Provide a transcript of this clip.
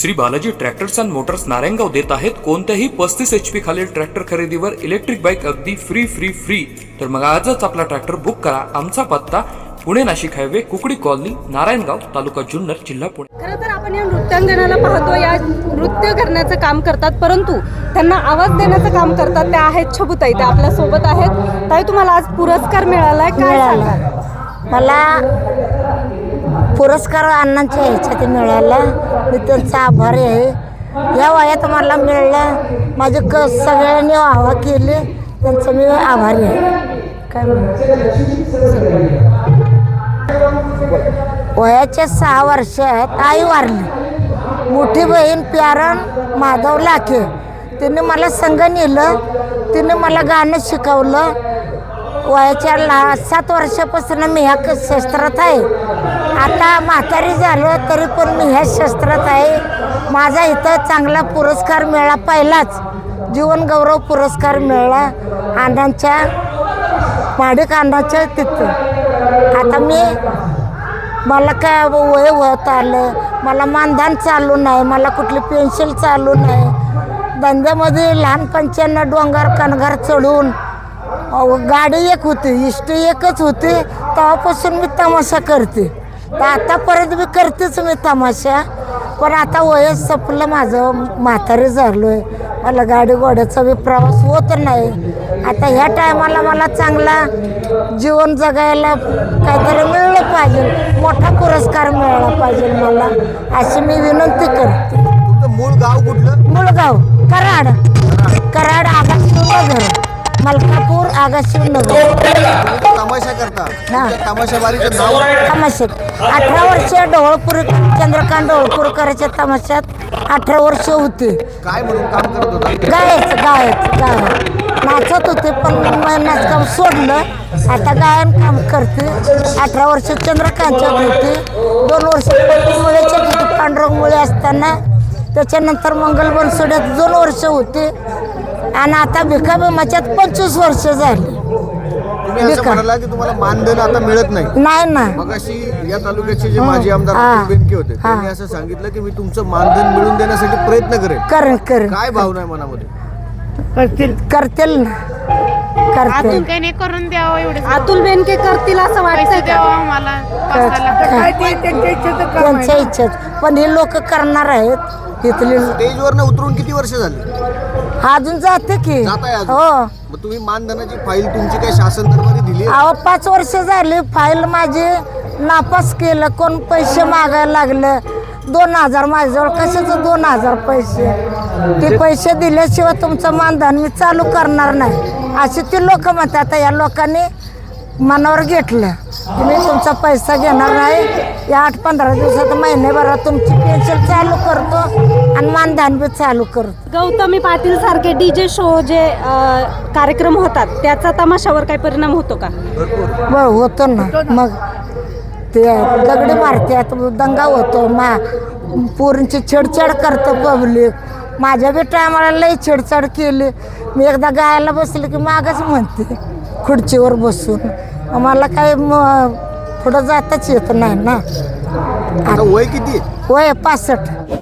Shri Balaji tractors and motors Narayangaon देत आहेत. कोणत्याही पस्तीस एच पी खालील ट्रॅक्टर खरेदीवर इलेक्ट्रिक बाईक अगदी फ्री फ्री फ्री तर मग आजच आपला ट्रॅक्टर बुक करा. आमचा पत्ता पुणे नाशिक हायवे कुकडी कॉलनी नारायणगाव तालुका जुन्नर जिल्हा पुणे. खरं तर आपण या नृत्यांगनाला पाहतो या नृत्य करण्याचं काम करतात परंतु त्यांना आवाज देण्याचं काम करतात त्या आहेत छबुताई. त्या आपल्यासोबत आहेत. ताई तुम्हाला आज पुरस्कार मिळालाय. काय. सांगाल? मला पुरस्कार अण्णांच्या ह्याच्यात मिळाला. मी त्यांचा आभारी आहे. या वयात मला मिळाल्या माझे क सगळ्यांनी वाहवा केली. त्यांचं मी आभारी आहे. काय वयाच्या सहा वर्षात आई वारली. मोठी बहीण प्यारण माधव लाखे. तिने मला संघ नेलं. तिने मला गाणं शिकवलं. वयाच्या ला सात वर्षापासून मी ह्या क- शस्त्रात आहे. आता म्हातारी झालं तरी पण मी ह्या शस्त्रात आहे. माझा इथं चांगला पुरस्कार मिळाला पहिलाच. जीवनगौरव पुरस्कार मिळाला अंडांच्या माडिक अण्णाच्या तिथं. आता मी मला काय वय होत आलं मला मानधन चालू नाही मला कुठली पेन्शिल चालू नाही. धंद्यामध्ये लहानपणच्यानं डोंगर कणगार चढून अहो, गाडी एक होती इष्ट एकच होती तेव्हापासून मी तमाशा करते. तर आतापर्यंत मी करतेच मी तमाशा. पण आता वयच संपलं माझं म्हातारी झालो आहे मला गाडी घोड्याचा बी प्रवास होत नाही. आता ह्या टायमाला मला चांगला जीवन जगायला काहीतरी मिळलं पाहिजे. मोठा पुरस्कार मिळाला पाहिजे मला. अशी मी विनंती करते. तुमचं मूळ गाव कुठलं? मुळगाव कराड. कराड आगाशिवनगर मलकापूर आगाशिवनगर तुम्ही तमाशा करता. हा. तुमच्या तमाशाबारीचं नाव. तमाशात. अठरा वर्ष ढवळपूर चंद्रकांत ढवळपूरकराच्या तमाशात अठरा वर्ष होते. काय म्हणून काम करत होता? गायच गायच गायन नाचत होते पण नाचकाम सोडलं. आता गायन काम करते. अठरा वर्ष चंद्रकांतच्यात होते. दोन वर्ष तिथे पांडुरंग मुळे असताना. त्याच्यानंतर मंगल बनसोड्यात दोन वर्ष होते. आणि आता भिकाबिमाच्यात पंचवीस वर्ष झाली. तुम्ही असं बेकार. म्हणाला की तुम्हाला मानधन आता मिळत नाही. नाही ना. मग अशी या तालुक्याचे जे माजी आमदार हा. अतुल बेनके होते हा. त्यांनी असं सांगितलं की मी तुमचं मानधन मिळवून देण्यासाठी प्रयत्न करेन. करेन काय भावना आहे मनामध्ये? करतील. करतील ना. करतील. अजून काही नाही करून द्यावं एवढे अतुल बेनके करतील असं वाटतंय पैसे का? द्यावं आम्हाला त्यांच्या इच्छेत पण हे लोक करणार आहेत. इथले स्टेजवर उतरून किती वर्ष झाली? अजून जाते की. अजून? हो. मग तुम्ही मानधनाची फाईल तुमची काही शासन दरबारी दिली आहे? अहो पाच वर्ष झाली फाईल माझी नापास केलं कोण पैसे मागायला लागलं? दोन हजार माझ्याजवळ कशाचं दोन हजार पैसे? ते पैसे दिल्याशिवाय तुमचं मानधन मी चालू करणार नाही. असे ते लोक म्हणतात आता या लोकांनी मनावर घेतलं. मी तुमचा पैसा घेणार नाही. या आठ पंधरा दिवसात महिन्याभरात तुमची पेन्शन चालू करतो आणि मानधन बी चालू करतो. गौतमी पाटील सारखे डीजे शो जे अं, कार्यक्रम होतात त्याचा तमाशावर काही परिणाम होतो का? ब होतो ना. मग ते दगडी मारतात दंगा होतो. मा पोरींची छेडछाड करतं पब्लिक. माझ्या बी टायमाला लई छेडछाड केली. मी एकदा गायला बसले की मागच म्हणते. खुर्चीवर बसून. मला काही म- पुढं जाताच येत नाही ना. आता वय किती? आहे? वय पासष्ट.